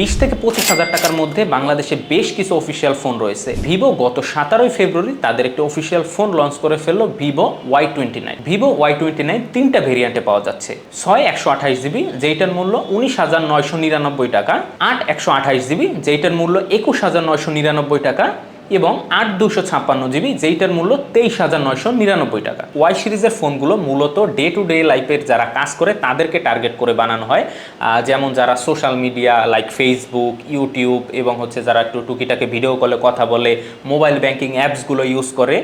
বিশ থেকে পঁচিশ হাজার টাকার মধ্যে বাংলাদেশে বেশ কিছু অফিসিয়াল ফোন রয়েছে। ভিভো গত সাতারোই ফেব্রুয়ারি তাদের একটি অফিসিয়াল ফোন লঞ্চ করে ফেলল Vivo Y twenty nine. Vivo Y twenty nine তিনটা ভেরিয়েন্টে পাওয়া যাচ্ছে। ছয় একশো আঠাশ জিবি, যেইটার মূল্য উনিশ হাজার নয়শো নিরানব্বই টাকা, আট একশো আঠাশ জিবি, যেইটার মূল্য একুশ হাজার নয়শো নিরানব্বই টাকা এবং আট দুশো ছাপ্পান্ন জিবি, যেইটার মূল্য তেইশ হাজার নয়শো নিরানব্বই টাকা। ওয়াই সিরিজের ফোনগুলো মূলত ডে টু ডে লাইফের যারা কাজ করে, তাদেরকে টার্গেট করে বানানো হয়। যেমন যারা social media, like Facebook, YouTube এবং হচ্ছে যারা একটু টুকিটাকে ভিডিও কলে কথা বলে, মোবাইল ব্যাংকিং অ্যাপসগুলো ইউজ করে,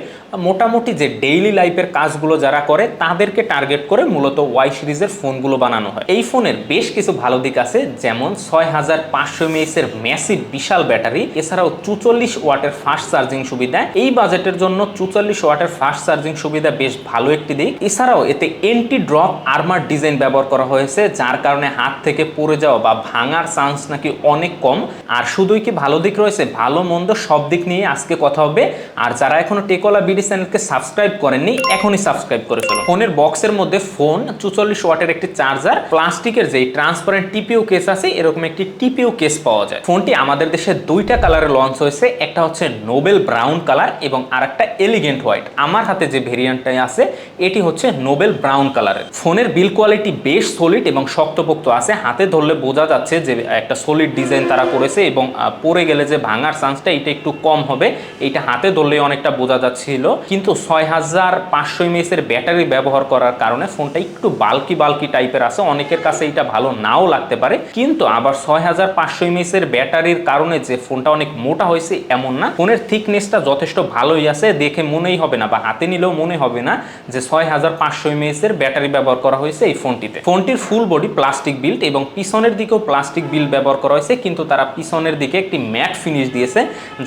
মোটামুটি যে ডেইলি লাইফের কাজগুলো যারা করে, তাদেরকে টার্গেট করে মূলত ওয়াই সিরিজের ফোনগুলো বানানো হয়। এই ফোনের বেশ কিছু ভালো দিক আছে, যেমন ছয় হাজার পাঁচশো এর ম্যাসিভ বিশাল ব্যাটারি, এছাড়াও চুচল্লিশ ওয়াটের ফাস্ট চার্জিং সুবিধা। এই বাজেটের জন্য চুচল্লিশ ওয়াটের ফাস্ট চার্জিং সুবিধা বেশ ভালো একটি দিক। এছাড়াও এতে এন্টি ড্রপ আর্মার ডিজাইন ব্যবহার করা হয়েছে, যার কারণে হাত থেকে পড়ে যাওয়া বা ভাঙার চান্স নাকি অনেক কম। আর শুধুই কি ভালো দিক রয়েছে? ভালো, মন্দ সব দিক নিয়ে আজকে কথা হবে। আর যারা এখনও টেকলা বিডি চ্যানেলকে সাবস্ক্রাইব করেননি, এখনই সাবস্ক্রাইব করে ফেলুন ফোনের বক্সের মধ্যে ফোন চুচল্লিশ ওয়াটের একটি চার্জার প্লাস্টিকের যেই ট্রান্সপারেন্ট টিপিও কেস আছে, এরকম একটি টিপিও কেস পাওয়া যায়। ফোনটি আমাদের দেশে দুইটা কালারে লঞ্চ হয়েছে, একটা হচ্ছে নোবেল ব্রাউন কালার এবং আরেকটা এলিগেন্ট হোয়াইট আমার হাতে যে ভেরিয়েন্টটাই আছে, এটি হচ্ছে নোবেল ব্রাউন কালারের। ফোনের বিল কোয়ালিটি বেশ সলিড এবং শক্তপোক্ত আছে। হাতে ধরলে বোঝা যাচ্ছে যে একটা সলিড ডিজাইন তারা করেছে এবং পরে গেলে যে ভাঙার চান্সটা এটা একটু কম হবে। এটা হাতে ধরলে অনেকটা বোঝা যাচ্ছিল। কিন্তু ছয় হাজার পাঁচশো এর ব্যাটারি ব্যবহার করার কারণে ফোনটা একটু বাল্কি বাল্কি টাইপের আছে। অনেকের কাছে এটা ভালো নাও লাগতে পারে। কিন্তু আবার ছয় হাজার পাঁচশো এর ব্যাটারির কারণে যে ফোনটা অনেক মোটা হয়েছে এমন না। ফোনের থিকনেসটা যথেষ্ট ভালোই আছে, দেখে মনেই হবে না বা হাতে নিলেও মনে হবে না যে ছয় হাজার পাঁচশো এর ব্যাটারি ব্যবহার করা হয়েছে এই ফোনটিতে। ফোনটির ফুল বডি প্লাস্টিক বিল্ড এবং পিছনের দিকেও প্লাস্টিক বিল্ড ব্যবহার করা হয়েছে, কিন্তু তারা পিছনের দিকে একটি ম্যাট ফিনিশ দিয়েছে,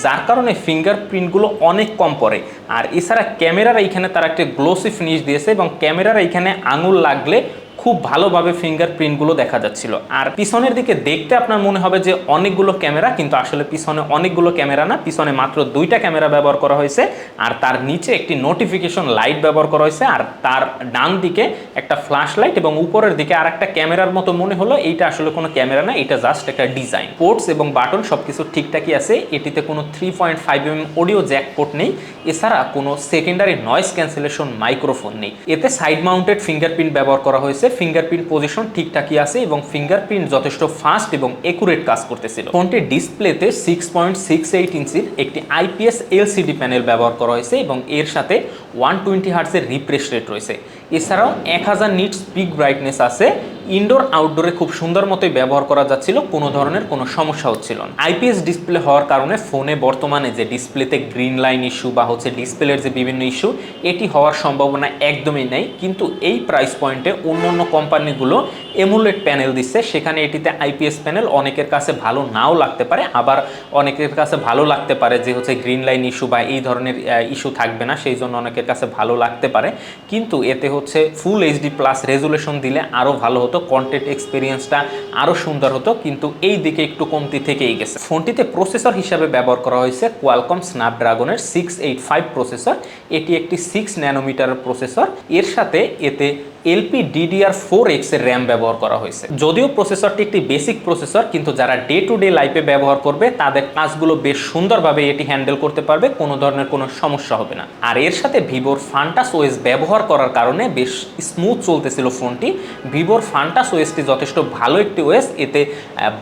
যার কারণে ফিঙ্গারপ্রিন্টগুলো অনেক কম পড়ে। আর এছাড়া ক্যামেরার এইখানে তারা একটি গ্লোসি ফিনিশ দিয়েছে এবং ক্যামেরার এইখানে আঙুল লাগলে খুব ভালোভাবে ফিঙ্গারপ্রিন্টগুলো দেখা যাচ্ছিল। আর পিছনের দিকে দেখতে আপনার মনে হবে যে অনেকগুলো ক্যামেরা, কিন্তু আসলে পিছনে অনেকগুলো ক্যামেরা না, পিছনে মাত্র দুইটা ক্যামেরা ব্যবহার করা হয়েছে, আর তার নিচে একটি নোটিফিকেশন লাইট ব্যবহার করা হয়েছে, আর তার ডান দিকে একটা ফ্ল্যাশ লাইট এবং উপরের দিকে আর একটা ক্যামেরার মতো মনে হলো, এইটা আসলে কোনো ক্যামেরা না, এটা জাস্ট একটা ডিজাইন পোর্টস এবং বাটন সবকিছু ঠিকঠাকই আছে, এটিতে কোনো three point five M audio jack port নেই, এছাড়া কোনো সেকেন্ডারি নয়েজ ক্যান্সেলেশন মাইক্রোফোন নেই। এতে সাইড মাউন্টেড ফিঙ্গারপ্রিন্ট ব্যবহার করা হয়েছে ফিঙ্গারপ্রিন্ট পজিশন ঠিকঠাকই আছে এবং ফিঙ্গারপ্রিন্ট যথেষ্ট ফাস্ট এবং একুরেট কাজ করতেছিল। ফোনটির ডিসপ্লেতে সিক্স পয়েন্ট সিক্স এইট ইঞ্চির একটি আইপিএস এলসিডি প্যানেল ব্যবহার করা হয়েছে এবং এর সাথে ওয়ান টোয়েন্টি হার্টসের রিফ্রেশ রেট রয়েছে। এছাড়াও এক হাজার নিটস পিক ব্রাইটনেস আছে। ইনডোর, আউটডোরে খুব সুন্দর মতোই ব্যবহার করা যাচ্ছিল, কোনো ধরনের কোনো সমস্যা হচ্ছিল না। আইপিএস ডিসপ্লে হওয়ার কারণে ফোনে বর্তমানে যে ডিসপ্লেতে গ্রিন লাইন ইস্যু বা হচ্ছে ডিসপ্লের যে বিভিন্ন ইস্যু, এটি হওয়ার সম্ভাবনা একদমই নেই। কিন্তু এই প্রাইস পয়েন্টে অন্য অন্য কোম্পানিগুলো এমুলেট প্যানেল দিচ্ছে, সেখানে এটিতে আইপিএস প্যানেল অনেকের কাছে ভালো নাও লাগতে পারে, আবার অনেকের কাছে ভালো লাগতে পারে যে হচ্ছে গ্রিন লাইন ইস্যু বা এই ধরনের ইস্যু থাকবে না, সেই জন্য অনেকের কাছে ভালো লাগতে পারে। কিন্তু এতে হচ্ছে ফুল এইচডি প্লাস রেজুলেশন দিলে আরও ভালো হতো কন্টেন্ট এক্সপিরিয়েন্সটা আরও সুন্দর হতো, কিন্তু এই দিকে একটু কমতি থেকেই গেছে। ফোনটিতে প্রসেসর হিসাবে ব্যবহার করা হয়েছে কোয়ালকম স্ন্যাপড্রাগনের সিক্স এইট ফাইভ প্রসেসর এটি একটি সিক্স ন্যানোমিটার প্রসেসর এর সাথে এতে এলপি ডিডিআর ফোর এক্সের র্যাম ব্যবহার করা হয়েছে। যদিও প্রসেসরটি একটি বেসিক প্রসেসর কিন্তু যারা ডে টু ডে লাইফে ব্যবহার করবে, তাদের কাজগুলো বেশ সুন্দরভাবে এটি হ্যান্ডেল করতে পারবে, কোনো ধরনের কোনো সমস্যা হবে না। আর এর সাথে ভিভোর ফান্টাস ওএস ব্যবহার করার কারণে বেশ স্মুথ চলতেছিল ফোনটি। ভিভোর ফান্টাস ওএসটি যথেষ্ট ভালো একটি ওএস এতে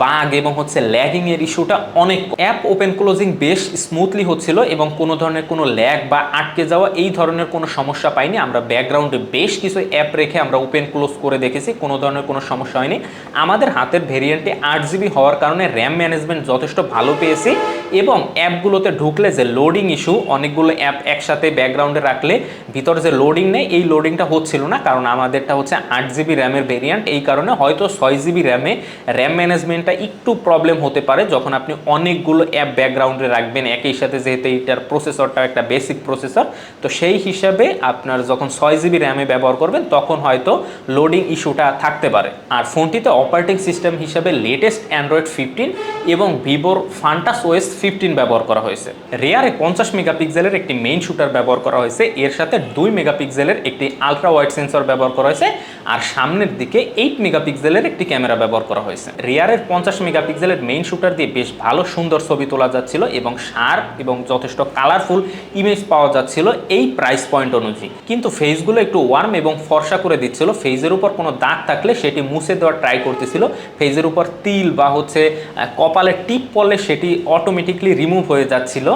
বাগ এবং হচ্ছে ল্যাগিং এর ইস্যুটা অনেক অ্যাপ ওপেন ক্লোজিং বেশ স্মুথলি হচ্ছিল এবং কোনো ধরনের কোনো ল্যাগ বা আটকে যাওয়া এই ধরনের কোনো সমস্যা পাইনি। আমরা ব্যাকগ্রাউন্ডে বেশ কিছু অ্যাপ রেখে আমরা ওপেন ক্লোজ করে দেখেছি, কোনো ধরনের কোনো সমস্যা হয়নি। আমাদের হাতের ভেরিয়েন্টে আট জিবি হওয়ার কারণে র্যাম ম্যানেজমেন্ট যথেষ্ট ভালো পেয়েছি এবং অ্যাপগুলোতে ঢুকলে যে লোডিং ইস্যু, অনেকগুলো অ্যাপ একসাথে ব্যাকগ্রাউন্ডে রাখলে ভিতরে যে লোডিং নেই, এই লোডিংটা হচ্ছিল না, কারণ আমাদেরটা হচ্ছে আট জিবি র্যামের ভেরিয়েন্ট। এই কারণে হয়তো ছয় জিবি র্যামে র্যাম ম্যানেজমেন্টটা একটু প্রবলেম হতে পারে যখন আপনি অনেকগুলো অ্যাপ ব্যাকগ্রাউন্ডে রাখবেন। একই সাথে যেহেতু এইটার প্রসেসরটা একটা বেসিক প্রসেসর, তো সেই হিসাবে আপনার যখন ছয় জিবি র্যামে ব্যবহার করবেন, তখন হয়তো লোডিং ইস্যুটা থাকতে পারে। আর ফোনটিতে অপারেটিং সিস্টেম হিসাবে লেটেস্ট অ্যান্ড্রয়েড ফিফটিন এবং ভিভোর ফান্টাস ওএস ফিফটিন ব্যবহার করা হয়েছে। রেয়ারে পঞ্চাশ মেগাপিক্সেলের একটি মেইন শুটার ব্যবহার করা হয়েছে। এর সাথে দুই মেগাপিক্সেলের একটি আলট্রা ওয়াইড সেন্সর ব্যবহার করা হয়েছে। আর সামনের দিকে এইট মেগাপিক্সেলের একটি ক্যামেরা ব্যবহার করা হয়েছে। রেয়ারের পঞ্চাশ মেগাপিক্সেলের মেইন শুটার দিয়ে বেশ ভালো সুন্দর ছবি তোলা যাচ্ছিল এবং শার্প এবং যথেষ্ট কালারফুল ইমেজ পাওয়া যাচ্ছিল এই প্রাইস পয়েন্ট অনুযায়ী। কিন্তু ফেসগুলো একটু ওয়ার্ম এবং ফর্সা করে দিচ্ছিল। ফেজের উপর কোনো দাগ থাকলে সেটি মুছে দেওয়ার ট্রাই করতেছিল। ফেজের উপর তিল বা হচ্ছে কপালে টিপ পড়লে সেটি অটোমেটিকলি রিমুভ হয়ে যাচ্ছিল।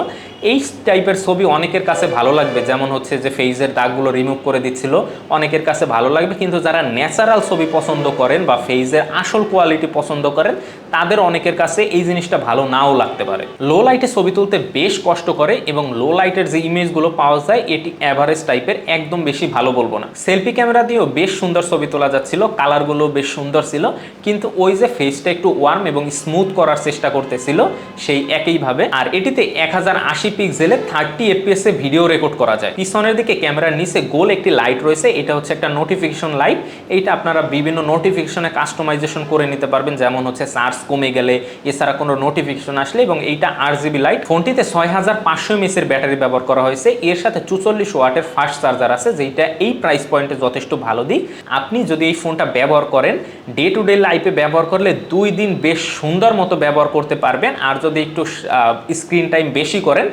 এই টাইপের ছবি অনেকের কাছে ভালো লাগবে। যেমন হচ্ছে যে ফেজের দাগগুলো রিমুভ করে দিচ্ছিল, অনেকের কাছে ভালো লাগবে। কিন্তু যারা ন্যাচারাল ছবি পছন্দ করেন বা ফেজের আসল কোয়ালিটি পছন্দ করেন, তাদের অনেকের কাছে এই জিনিসটা ভালো নাও লাগতে পারে। লো লাইটে ছবি তুলতে বেশ কষ্ট করে এবং লো লাইটের যে ইমেজগুলো পাওয়া যায়, এটি অ্যাভারেজ টাইপের একদম বেশি ভালো বলব না। সেলফি ক্যামেরা দিয়েও বেশ সুন্দর ছবি তোলা যাচ্ছিল কালারগুলো বেশ সুন্দর ছিল, কিন্তু ওই যে ফেসটা একটু ওয়ার্ম এবং স্মুথ করার চেষ্টা করতেছিল, সেই একইভাবে। আর এটিতে এক হাজার আশি পিক্সেলে থার্টি এফপিএস এ ভিডিও রেকর্ড করা যায়। পিছনের দিকে ক্যামেরার নিচে গোল একটি লাইট রয়েছে, এটা হচ্ছে একটা নোটিফিকেশন লাইট এইটা আপনারা বিভিন্ন নোটিফিকেশনে কাস্টমাইজেশন করে নিতে পারবেন, যেমন হচ্ছে চার্জ কমে গেলে, এছাড়া কোনো নোটিফিকেশন আসলে, এবং এইটা আট জিবি লাইট ফোনটিতে ছয় হাজার পাঁচশো এর ব্যাটারি ব্যবহার করা হয়েছে। এর সাথে চুচল্লিশ ওয়াটের ফাস্ট চার্জার আছে যেটা এই প্রাইস পয়েন্টে যথেষ্ট ভালো দিক। আপনি যদি এই ফোনটা ব্যবহার করেন ডে টু ডে লাইফে ব্যবহার করলে দুই দিন বেশ সুন্দর মতো ব্যবহার করতে পারবেন। আর যদি একটু স্ক্রিন টাইম বেশি করেন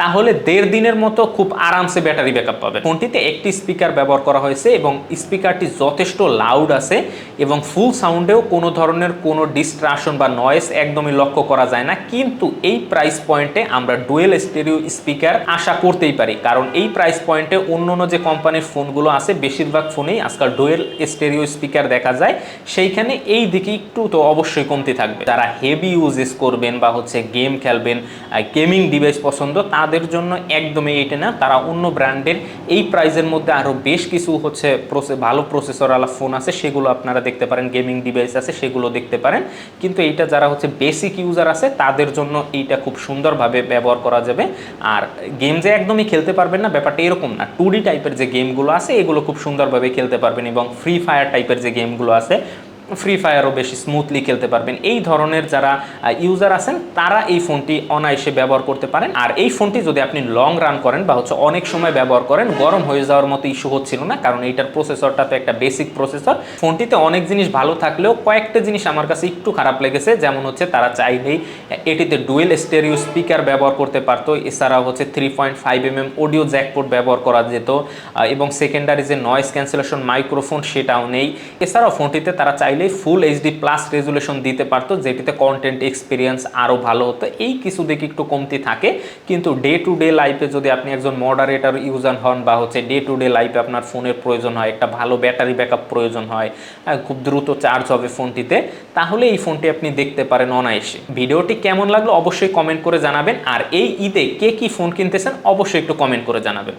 তাহলে দেড় দিনের মতো খুব আরামসে ব্যাটারি ব্যাকআপ পাবে। ফোনটিতে একটি স্পিকার ব্যবহার করা হয়েছে এবং স্পিকারটি যথেষ্ট লাউড আছে এবং ফুল সাউন্ডেও কোনো ধরনের কোনো ডিস্ট্রাকশন বা নয়েস একদমই লক্ষ্য করা যায় না। কিন্তু এই প্রাইস পয়েন্টে আমরা ডুয়েল স্টেরিও স্পিকার আশা করতেই পারি। কারণ এই প্রাইস পয়েন্টে অন্য অন্য যে কোম্পানির ফোনগুলো আছে, বেশিরভাগ ফোনেই আজকাল ডুয়েল স্টেরিও স্পিকার দেখা যায়। সেইখানে এই দিকে একটু তো অবশ্যই কমতি থাকবে। যারা হেভি ইউজেস করবেন বা হচ্ছে গেম খেলবেন গেমিং ডিভাইস পছন্দ, তাদের জন্য একদমই এইটা না। তারা অন্য ব্র্যান্ডের এই প্রাইজের মধ্যে আরও বেশ কিছু হচ্ছে ভালো প্রসেসরওয়ালা ফোন আছে, সেগুলো আপনারা দেখতে পারেন গেমিং ডিভাইস আছে, সেগুলো দেখতে পারেন। কিন্তু এইটা যারা হচ্ছে বেসিক ইউজার আছে, তাদের জন্য এইটা খুব সুন্দরভাবে ব্যবহার করা যাবে। আর গেম যে একদমই খেলতে পারবেন না, ব্যাপারটা এরকম না। টু টাইপের যে গেমগুলো আছে, এগুলো খুব সুন্দরভাবে খেলতে পারবেন এবং ফ্রি ফায়ার টাইপের যে গেমগুলো আছে ফ্রি ফায়ারও বেশি স্মুথলি খেলতে পারবেন। এই ধরনের যারা ইউজার আছেন, তারা এই ফোনটি অনায়াসে ব্যবহার করতে পারেন। আর এই ফোনটি যদি আপনি লং রান করেন বা হচ্ছে অনেক সময় ব্যবহার করেন, গরম হয়ে যাওয়ার মতো ইস্যু হচ্ছিল না, কারণ এইটার প্রসেসরটা তো একটা বেসিক প্রসেসর ফোনটিতে অনেক জিনিস ভালো থাকলেও কয়েকটা জিনিস আমার কাছে একটু খারাপ লেগেছে, যেমন হচ্ছে তারা চাইলেই এটিতে ডুয়েল স্টেরিও স্পিকার ব্যবহার করতে পারতো এছাড়া হচ্ছে three point five M M audio jack port ব্যবহার করা যেত এবং সেকেন্ডারি যে নয়েজ ক্যান্সেলেশন মাইক্রোফোন সেটাও নেই। এছাড়াও ফোনটিতে তারা চাইলেই ফুল এইচডি প্লাস রেজুলেশন দিতে পারতো, যেটিতে কন্টেন্ট এক্সপিরিয়েন্স আরও ভালো হতো। এই কিছু দিকে একটু কমতি থাকে, কিন্তু ডে টু ডে লাইফে যদি আপনি একজন মডারেটার ইউজার হন বা হচ্ছে ডে টু ডে লাইফে আপনার ফোনের প্রয়োজন হয়, একটা ভালো ব্যাটারি ব্যাকআপ প্রয়োজন হয় খুব দ্রুত চার্জ হবে ফোনটিতে তাহলে এই ফোনটি আপনি দেখতে পারেন অনায়াসে। ভিডিওটি কেমন লাগল অবশ্যই কমেন্ট করে জানাবেন, আর এই ঈদে কে কি ফোন কিনতেছেন অবশ্যই একটু কমেন্ট করে জানাবেন।